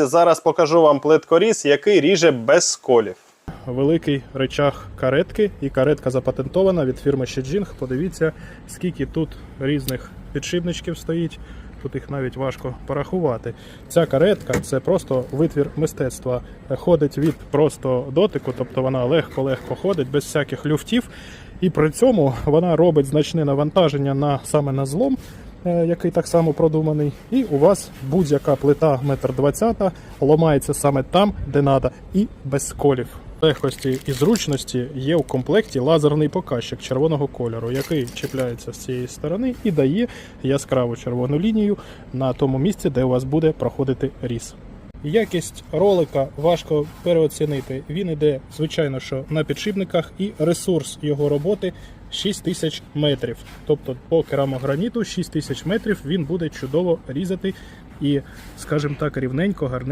Зараз покажу вам плиткоріз, який ріже без сколів. великий речах каретки, і каретка запатентована від фірми Щеджінг. Подивіться, скільки тут різних підшипничків стоїть. Тут їх навіть важко порахувати. Ця каретка це просто витвір мистецтва. Ходить від просто дотику, тобто вона легко-легко ходить без всяких люфтів. І при цьому вона робить значне навантаження на саме на злом, який так само продуманий. І у вас будь-яка плита 1,20 м ламається саме там, де треба, і без сколів. Легкості і зручності є у комплекті лазерний показчик червоного кольору, який чіпляється з цієї сторони і дає яскраву червону лінію на тому місці, де у вас буде проходити різ. Якість ролика важко переоцінити. Він іде, звичайно, що на підшипниках, і ресурс його роботи 6000 метрів. Тобто по керамограніту 6000 метрів він буде чудово різати і, скажімо так, рівненько, гарненько.